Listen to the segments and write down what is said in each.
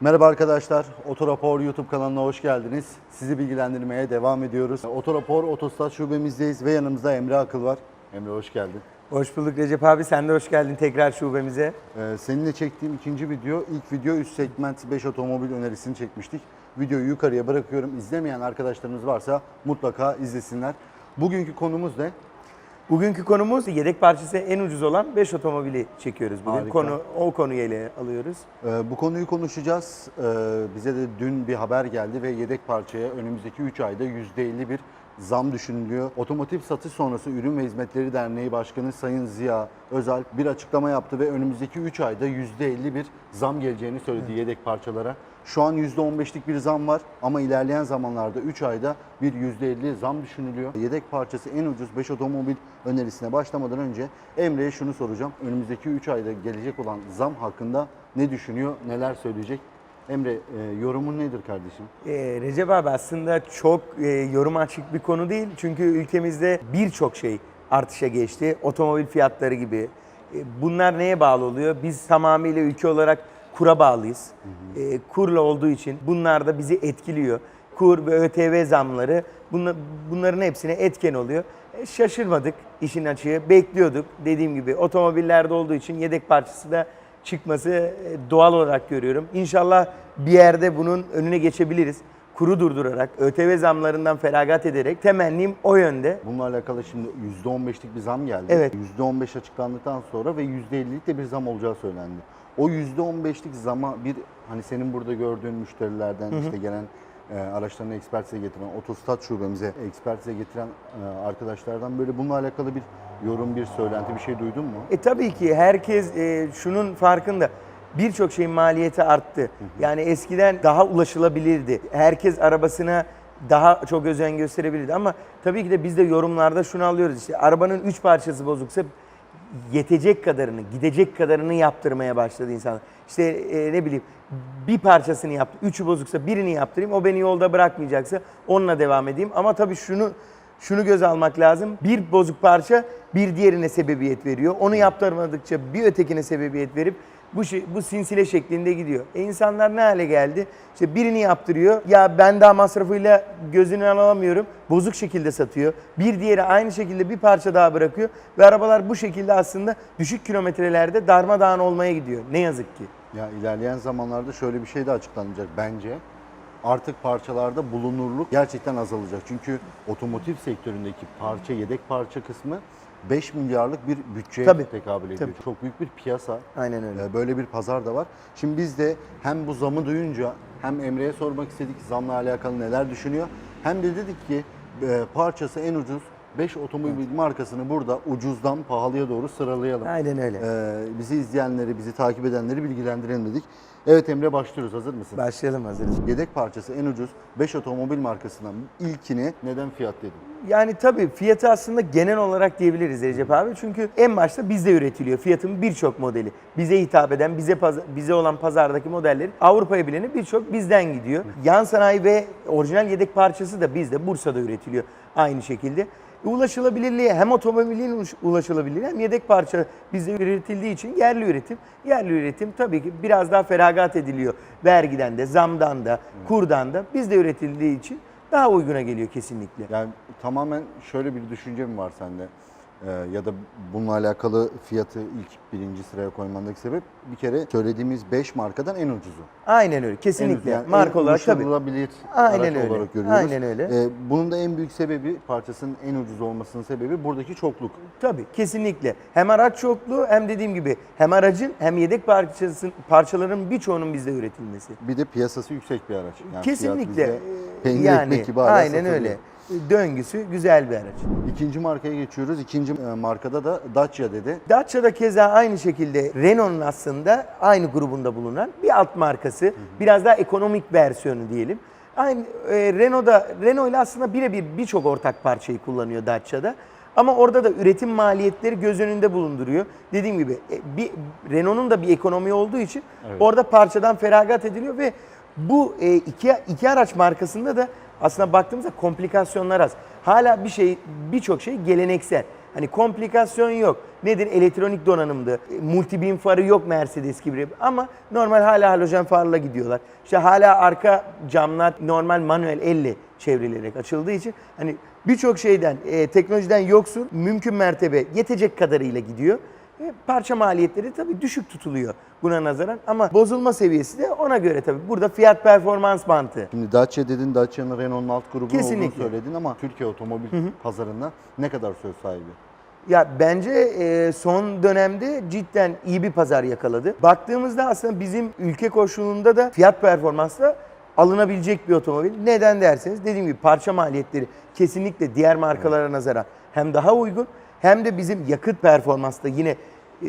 Merhaba arkadaşlar, Otorapor YouTube kanalına hoş geldiniz. Sizi bilgilendirmeye devam ediyoruz. Otorapor Otostat şubemizdeyiz ve yanımızda Emre Akıl var. Emre hoş geldin. Hoş bulduk Recep abi. Sen de hoş geldin tekrar şubemize. Ee, seninle çektiğim ikinci video, ilk video üst segment 5 otomobil önerisini çekmiştik. Videoyu yukarıya bırakıyorum. İzlemeyen arkadaşlarımız varsa mutlaka izlesinler. Bugünkü konumuz ne? Bugünkü konumuz yedek parçası en ucuz olan 5 otomobili çekiyoruz bugün. Harika. Konu o konuyu ele alıyoruz. Ee, bu konuyu konuşacağız. Ee, bize de dün bir haber geldi ve yedek parçaya önümüzdeki 3 ayda %50 bir zam düşünülüyor. Otomotiv Satış Sonrası Ürün ve Hizmetleri Derneği Başkanı Sayın Ziya Özel bir açıklama yaptı ve önümüzdeki 3 ayda %50 bir zam geleceğini söyledi yedek parçalara. Şu an %15'lik bir zam var ama ilerleyen zamanlarda 3 ayda bir %50 zam düşünülüyor. Yedek parçası en ucuz 5 otomobil önerisine başlamadan önce Emre'ye şunu soracağım. Önümüzdeki 3 ayda gelecek olan zam hakkında ne düşünüyor, neler söyleyecek? Emre e, yorumun nedir kardeşim? Ee, Recep abi aslında çok e, yorum açık bir konu değil. Çünkü ülkemizde birçok şey artışa geçti. Otomobil fiyatları gibi. E, bunlar neye bağlı oluyor? Biz tamamıyla ülke olarak kura bağlıyız. E, kurla olduğu için bunlar da bizi etkiliyor. Kur ve ÖTV zamları bunla- bunların hepsine etken oluyor. E, şaşırmadık işin açığı. Bekliyorduk. Dediğim gibi otomobillerde olduğu için yedek parçası da çıkması e, doğal olarak görüyorum. İnşallah bir yerde bunun önüne geçebiliriz. Kuru durdurarak, ÖTV zamlarından feragat ederek temennim o yönde. Bununla alakalı şimdi %15'lik bir zam geldi. Evet. %15 açıklandıktan sonra ve %50'lik de bir zam olacağı söylendi. O %15'lik zama bir hani senin burada gördüğün müşterilerden işte gelen e, araçlarını ekspertize getiren, otostat şubemize ekspertize getiren e, arkadaşlardan böyle bununla alakalı bir yorum, bir söylenti, bir şey duydun mu? E tabii ki herkes e, şunun farkında. Birçok şeyin maliyeti arttı. Yani eskiden daha ulaşılabilirdi. Herkes arabasına daha çok özen gösterebilirdi ama tabii ki de biz de yorumlarda şunu alıyoruz işte arabanın üç parçası bozuksa yetecek kadarını, gidecek kadarını yaptırmaya başladı insanlar. İşte e, ne bileyim bir parçasını yaptı, üçü bozuksa birini yaptırayım, o beni yolda bırakmayacaksa onunla devam edeyim. Ama tabii şunu şunu göz almak lazım. Bir bozuk parça bir diğerine sebebiyet veriyor. Onu yaptırmadıkça bir ötekine sebebiyet verip bu şey, bu sinsile şeklinde gidiyor. E insanlar ne hale geldi? İşte birini yaptırıyor. Ya ben daha masrafıyla gözünü alamıyorum. Bozuk şekilde satıyor. Bir diğeri aynı şekilde bir parça daha bırakıyor ve arabalar bu şekilde aslında düşük kilometrelerde darmadağın olmaya gidiyor. Ne yazık ki. Ya ilerleyen zamanlarda şöyle bir şey de açıklanacak bence. Artık parçalarda bulunurluk gerçekten azalacak. Çünkü otomotiv sektöründeki parça, yedek parça kısmı 5 milyarlık bir bütçeye Tabii, tekabül ediyor. tabii. Çok büyük bir piyasa. Aynen öyle. Ee, Böyle bir pazar da var. Şimdi biz de hem bu zamı duyunca hem Emre'ye sormak istedik zamla alakalı neler düşünüyor. Hem de dedik ki e, parçası en ucuz 5 otomobil markasını burada ucuzdan pahalıya doğru sıralayalım. Aynen öyle. Ee, bizi izleyenleri, bizi takip edenleri bilgilendirelim dedik. Evet Emre başlıyoruz. Hazır mısın? Başlayalım hazırız. Yedek parçası en ucuz 5 otomobil markasından ilkini neden fiyat dedim? Yani tabii fiyatı aslında genel olarak diyebiliriz Recep abi. Çünkü en başta bizde üretiliyor. Fiyatın birçok modeli. Bize hitap eden, bize bize olan pazardaki modelleri Avrupa'ya bileni birçok bizden gidiyor. Yan sanayi ve orijinal yedek parçası da bizde Bursa'da üretiliyor aynı şekilde. E, Ulaşılabilirliği hem otomobilin ulaş- ulaşılabilirliği hem yedek parça bizde üretildiği için yerli üretim. Yerli üretim tabii ki biraz daha feragat ediliyor. Vergiden de, zamdan da, kurdan da bizde üretildiği için daha uyguna geliyor kesinlikle. Yani tamamen şöyle bir düşünce mi var sende? Ee, ya da bununla alakalı fiyatı ilk birinci sıraya koymandaki sebep bir kere söylediğimiz 5 markadan en ucuzu. Aynen öyle. En Kesinlikle. ucuz, yani Marka en olarak tabii. ulaşılabilir Aynen araç öyle. olarak görüyoruz. Aynen öyle. Ee, bunun da en büyük sebebi parçasının en ucuz olmasının sebebi buradaki çokluk. Tabii kesinlikle. Hem araç çokluğu hem dediğim gibi hem aracın hem yedek parçasının parçaların birçoğunun bizde üretilmesi. Bir de piyasası yüksek bir araç. Yani fiyat kesinlikle. bizde Ee, peynir yani ekmek gibi hala aynen satılıyor. öyle. Döngüsü güzel bir araç. İkinci markaya geçiyoruz. İkinci e, markada da Dacia dedi. Dacia'da keza aynı şekilde Renault'un aslında aynı grubunda bulunan bir alt markası. Biraz daha ekonomik versiyonu diyelim. Aynı e, Renault'da Renault ile aslında birebir birçok ortak parçayı kullanıyor Dacia'da. Ama orada da üretim maliyetleri göz önünde bulunduruyor. Dediğim gibi e, bir Renault'un da bir ekonomi olduğu için Evet. orada parçadan feragat ediliyor ve bu e, iki, iki araç markasında da aslında baktığımızda komplikasyonlar az. Hala bir şey birçok şey geleneksel. Hani komplikasyon yok. Nedir? Elektronik donanımdı. E, Multi-beam farı yok Mercedes gibi ama normal hala halojen farla gidiyorlar. İşte hala arka camlar normal manuel elle çevrilerek açıldığı için hani birçok şeyden, e, teknolojiden yoksun mümkün mertebe yetecek kadarıyla gidiyor. E, parça maliyetleri tabii düşük tutuluyor buna nazaran ama bozulma seviyesi de ona göre tabii. Burada fiyat performans mantığı. Şimdi Dacia dedin, Dacia'nın Renault'un alt grubu olduğunu Kesinlikle. söyledin ama Türkiye otomobil pazarında ne kadar söz sahibi? Ya bence e, son dönemde cidden iyi bir pazar yakaladı. Baktığımızda aslında bizim ülke koşulunda da fiyat performansla alınabilecek bir otomobil. Neden derseniz dediğim gibi parça maliyetleri kesinlikle diğer markalara nazaran hem daha uygun hem de bizim yakıt performansta yine e,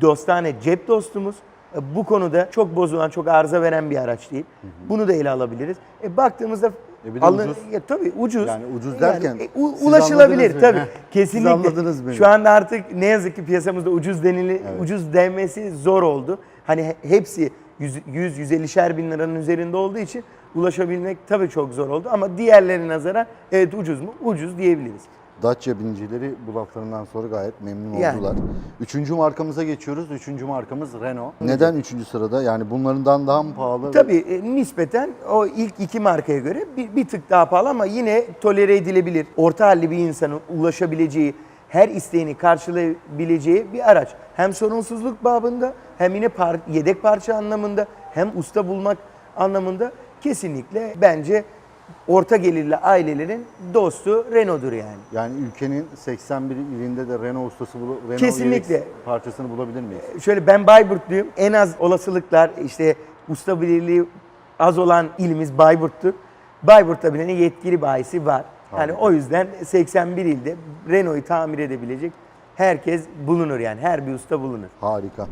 dostane cep dostumuz. E, Bu konuda çok bozulan, çok arıza veren bir araç değil. Bunu da ele alabiliriz. E, baktığımızda E bir de alın- ucuz. Ya, tabii ucuz. Yani ucuz derken e, u- siz ulaşılabilir tabii. Heh, siz Kesinlikle. anladınız beni. Şu anda artık ne yazık ki piyasamızda ucuz denili, Evet. ucuz denmesi zor oldu. Hani he- hepsi 100-150'şer bin liranın üzerinde olduğu için ulaşabilmek tabii çok zor oldu. Ama diğerlerine nazaran evet ucuz mu? Ucuz diyebiliriz. Dacia binicileri bu laflarından sonra gayet memnun Yani. oldular. Üçüncü markamıza geçiyoruz. Üçüncü markamız Renault. Neden üçüncü sırada? Yani bunlardan daha mı pahalı? Tabii e, nispeten o ilk iki markaya göre bir, bir tık daha pahalı ama yine tolere edilebilir. Orta halli bir insanın ulaşabileceği, her isteğini karşılayabileceği bir araç. Hem sorunsuzluk babında hem yine par- yedek parça anlamında hem usta bulmak anlamında kesinlikle bence orta gelirli ailelerin dostu Renault'dur yani. Yani ülkenin 81 ilinde de Renault ustası, bulu- Renault Kesinlikle. yedek parçasını bulabilir miyiz? Şöyle ben Bayburtluyum. En az olasılıklar işte usta birliği az olan ilimiz Bayburt'tur. Bayburt'ta bile yetkili bayisi var. Yani Harika. o yüzden 81 ilde Renault'u tamir edebilecek herkes bulunur yani. Her bir usta bulunur. Harika.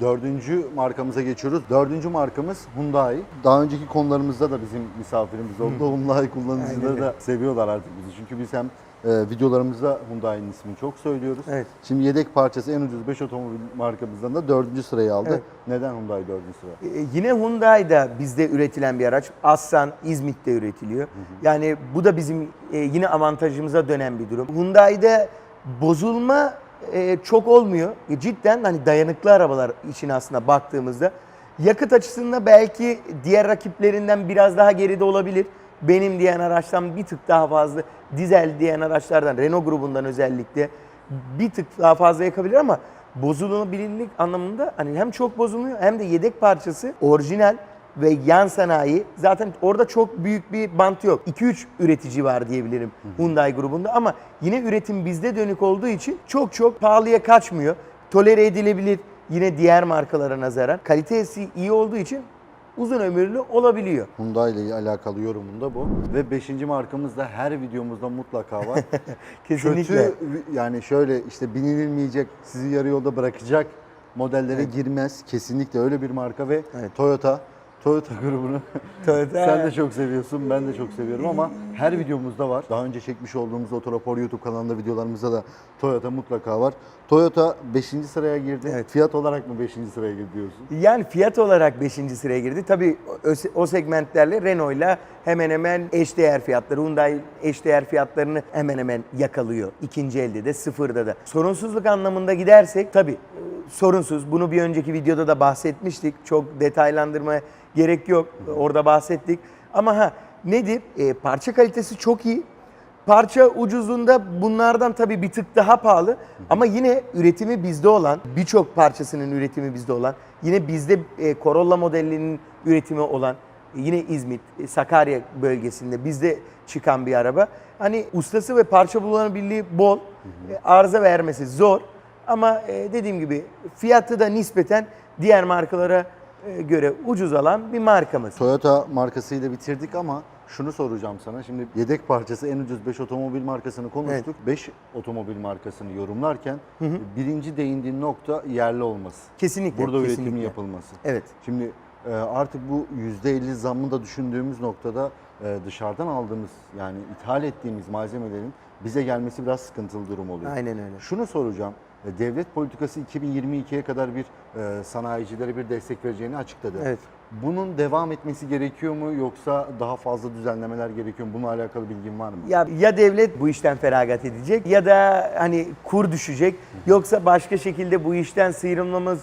Dördüncü markamıza geçiyoruz. Dördüncü markamız Hyundai. Daha önceki konularımızda da bizim misafirimiz oldu. Hyundai kullanıcıları da seviyorlar artık bizi. Çünkü biz hem e, videolarımızda Hyundai'nin ismini çok söylüyoruz. Evet. Şimdi yedek parçası en ucuz 5 otomobil markamızdan da dördüncü sırayı aldı. Evet. Neden Hyundai dördüncü sıra? Ee, Yine Hyundai'da bizde üretilen bir araç. Aslan İzmit'te üretiliyor. Yani bu da bizim e, yine avantajımıza dönen bir durum. Hyundai'de bozulma e, çok olmuyor. E, Cidden hani dayanıklı arabalar için aslında baktığımızda yakıt açısından belki diğer rakiplerinden biraz daha geride olabilir. Benim diyen araçtan bir tık daha fazla, dizel diyen araçlardan, Renault grubundan özellikle bir tık daha fazla yakabilir ama bozulabilirlik anlamında hani hem çok bozulmuyor hem de yedek parçası orijinal ve yan sanayi zaten orada çok büyük bir bant yok. 2-3 üretici var diyebilirim Hyundai grubunda ama yine üretim bizde dönük olduğu için çok çok pahalıya kaçmıyor. Tolere edilebilir yine diğer markalara nazaran. Kalitesi iyi olduğu için uzun ömürlü olabiliyor. Hyundai ile alakalı yorumum da bu. Ve beşinci markamız da her videomuzda mutlaka var. Kesinlikle. Kötü yani şöyle işte binilmeyecek, sizi yarı yolda bırakacak modellere girmez. Kesinlikle öyle bir marka ve Evet. Toyota Toyota grubunu Toyota- sen de çok seviyorsun, ben de çok seviyorum ama her videomuzda var. Daha önce çekmiş olduğumuz Otorapor YouTube kanalında videolarımızda da Toyota mutlaka var. Toyota 5. sıraya girdi. Evet. Fiyat olarak mı 5. sıraya girdi diyorsun? Yani fiyat olarak 5. sıraya girdi. Tabii o, segmentlerle Renault'la hemen hemen eşdeğer fiyatları, Hyundai eşdeğer fiyatlarını hemen hemen yakalıyor. İkinci elde de sıfırda da. Sorunsuzluk anlamında gidersek tabii e, sorunsuz. Bunu bir önceki videoda da bahsetmiştik. Çok detaylandırmaya gerek yok. Orada bahsettik. Ama ha nedir? E, parça kalitesi çok iyi. Parça ucuzluğunda bunlardan tabii bir tık daha pahalı ama yine üretimi bizde olan, birçok parçasının üretimi bizde olan, yine bizde e, Corolla modelinin üretimi olan, yine İzmit, e, Sakarya bölgesinde bizde çıkan bir araba. Hani ustası ve parça bulunabilirliği bol, e, arıza vermesi zor ama e, dediğim gibi fiyatı da nispeten diğer markalara e, göre ucuz alan bir markamız. Toyota markasıyla bitirdik ama şunu soracağım sana. Şimdi yedek parçası en ucuz 5 otomobil markasını konuştuk. 5 otomobil markasını yorumlarken birinci değindiğin nokta yerli olması. Kesinlikle. Burada kesinlikle. üretimin yapılması. Evet. Şimdi e, artık bu %50 zammı da düşündüğümüz noktada e, dışarıdan aldığımız yani ithal ettiğimiz malzemelerin bize gelmesi biraz sıkıntılı durum oluyor. Aynen öyle. Şunu soracağım. E, Devlet politikası 2022'ye kadar bir e, sanayicilere bir destek vereceğini açıkladı. Evet. Bunun devam etmesi gerekiyor mu yoksa daha fazla düzenlemeler gerekiyor mu? Bununla alakalı bilgin var mı? Ya ya devlet bu işten feragat edecek ya da hani kur düşecek yoksa başka şekilde bu işten sıyrılmamız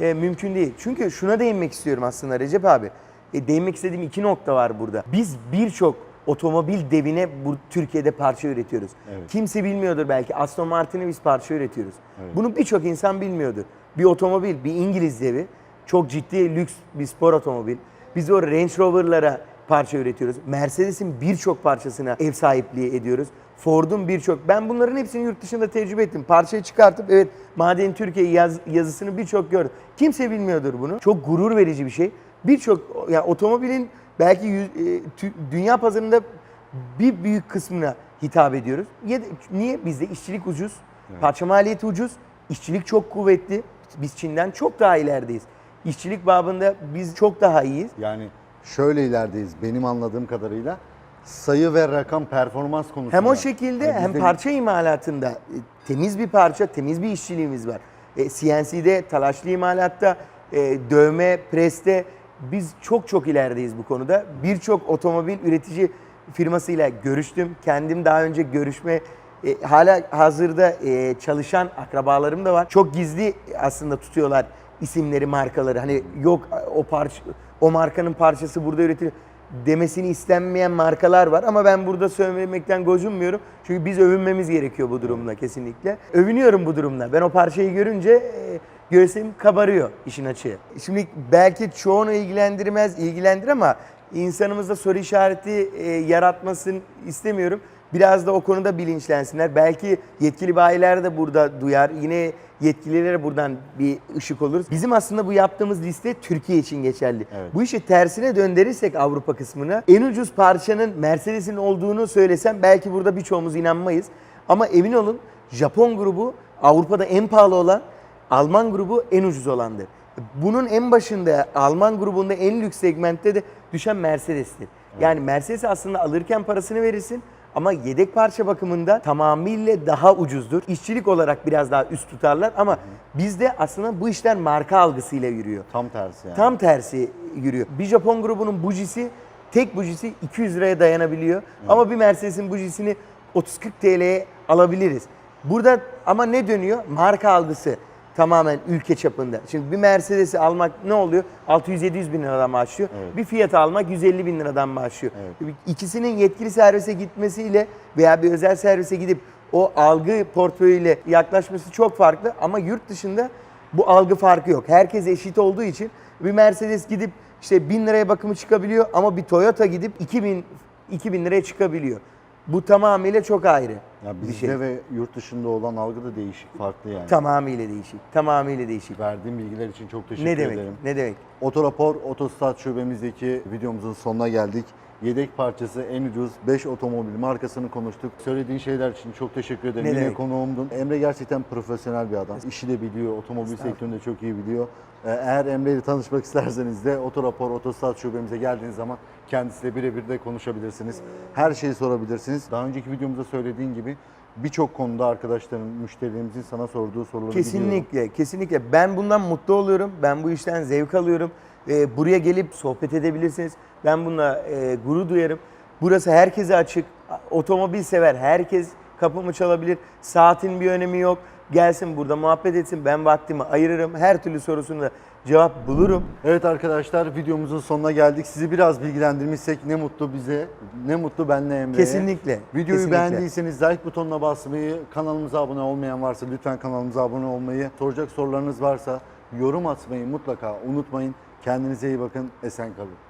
e, mümkün değil. Çünkü şuna değinmek istiyorum aslında Recep abi. E, değinmek istediğim iki nokta var burada. Biz birçok otomobil devine bu Türkiye'de parça üretiyoruz. Evet. Kimse bilmiyordur belki Aston Martin'e biz parça üretiyoruz. Bunu birçok insan bilmiyordur. Bir otomobil, bir İngiliz devi çok ciddi lüks bir spor otomobil. Biz o Range Rover'lara parça üretiyoruz. Mercedes'in birçok parçasına ev sahipliği ediyoruz. Ford'un birçok. Ben bunların hepsini yurt dışında tecrübe ettim. Parçayı çıkartıp evet Maden Türkiye yaz, yazısını birçok gördüm. Kimse bilmiyordur bunu. Çok gurur verici bir şey. Birçok yani otomobilin belki yüz- e, tü- dünya pazarında bir büyük kısmına hitap ediyoruz. Niye? Bizde işçilik ucuz, parça maliyeti ucuz, işçilik çok kuvvetli. Biz Çin'den çok daha ilerideyiz. İşçilik babında biz çok daha iyiyiz. Yani şöyle ilerideyiz benim anladığım kadarıyla. Sayı ve rakam performans konusunda. Hem o şekilde Yani hem parça imalatında e, temiz bir parça, temiz bir işçiliğimiz var. E, CNC'de, talaşlı imalatta, e, dövme, preste biz çok çok ilerideyiz bu konuda. Birçok otomobil üretici firmasıyla görüştüm. Kendim daha önce görüşme e, hala hazırda e, çalışan akrabalarım da var. Çok gizli aslında tutuyorlar isimleri, markaları. Hani yok o parça o markanın parçası burada üretiliyor demesini istenmeyen markalar var ama ben burada söylemekten gocunmuyorum. Çünkü biz övünmemiz gerekiyor bu durumda kesinlikle. Övünüyorum bu durumda. Ben o parçayı görünce e, göğsüm kabarıyor işin açığı. Şimdi belki çoğunu ilgilendirmez, ilgilendir ama insanımızda soru işareti e, yaratmasını istemiyorum. Biraz da o konuda bilinçlensinler. Belki yetkili bayiler de burada duyar. Yine yetkililere buradan bir ışık oluruz. Bizim aslında bu yaptığımız liste Türkiye için geçerli. Evet. Bu işi tersine döndürürsek Avrupa kısmına en ucuz parçanın Mercedes'in olduğunu söylesem belki burada birçoğumuz inanmayız. Ama emin olun Japon grubu Avrupa'da en pahalı olan, Alman grubu en ucuz olandır. Bunun en başında Alman grubunda en lüks segmentte de düşen Mercedes'tir. Yani Mercedes aslında alırken parasını verirsin ama yedek parça bakımında tamamıyla daha ucuzdur. İşçilik olarak biraz daha üst tutarlar ama bizde aslında bu işler marka algısıyla yürüyor. Tam tersi yani. Tam tersi yürüyor. Bir Japon grubunun bujisi tek bujisi 200 liraya dayanabiliyor. Ama bir Mercedes'in bujisini 30-40 TL'ye alabiliriz. Burada ama ne dönüyor? Marka algısı tamamen ülke çapında. Şimdi bir Mercedes'i almak ne oluyor? 600-700 bin liradan başlıyor. Evet. Bir Fiat almak 150 bin liradan başlıyor. İkisinin yetkili servise gitmesiyle veya bir özel servise gidip o algı portföyüyle yaklaşması çok farklı ama yurt dışında bu algı farkı yok. Herkes eşit olduğu için bir Mercedes gidip işte 1000 liraya bakımı çıkabiliyor ama bir Toyota gidip 2000 2000 liraya çıkabiliyor. Bu tamamıyla çok ayrı Ya bir bizde şey. ve yurt dışında olan algı da değişik, farklı yani. Tamamıyla değişik. Tamamıyla değişik. Verdiğim bilgiler için çok teşekkür Ne demek? ederim. Ne demek? Otorapor Otostat şubemizdeki videomuzun sonuna geldik. Yedek parçası en ucuz 5 otomobil markasını konuştuk. Söylediğin şeyler için çok teşekkür ederim. Ne Yine demek? konuğumdun. Emre gerçekten profesyonel bir adam. İşi de biliyor, otomobil sektöründe çok iyi biliyor. Ee, Eğer Emre ile tanışmak isterseniz de Otorapor Otostat şubemize geldiğiniz zaman kendisiyle birebir de konuşabilirsiniz. Her şeyi sorabilirsiniz. Daha önceki videomuzda söylediğin gibi birçok konuda arkadaşların, müşterilerimizin sana sorduğu soruları biliyorum. Kesinlikle, kesinlikle. Ben bundan mutlu oluyorum. Ben bu işten zevk alıyorum. Ee, buraya gelip sohbet edebilirsiniz. Ben bununla e, gurur duyarım. Burası herkese açık. Otomobil sever herkes kapımı çalabilir. Saatin bir önemi yok. Gelsin burada muhabbet etsin. Ben vaktimi ayırırım. Her türlü sorusuna da cevap bulurum. Evet arkadaşlar videomuzun sonuna geldik. Sizi biraz bilgilendirmişsek ne mutlu bize, ne mutlu benle Emre'ye. Kesinlikle, Videoyu kesinlikle. beğendiyseniz like butonuna basmayı, kanalımıza abone olmayan varsa lütfen kanalımıza abone olmayı, soracak sorularınız varsa yorum atmayı mutlaka unutmayın. Kendinize iyi bakın, esen kalın.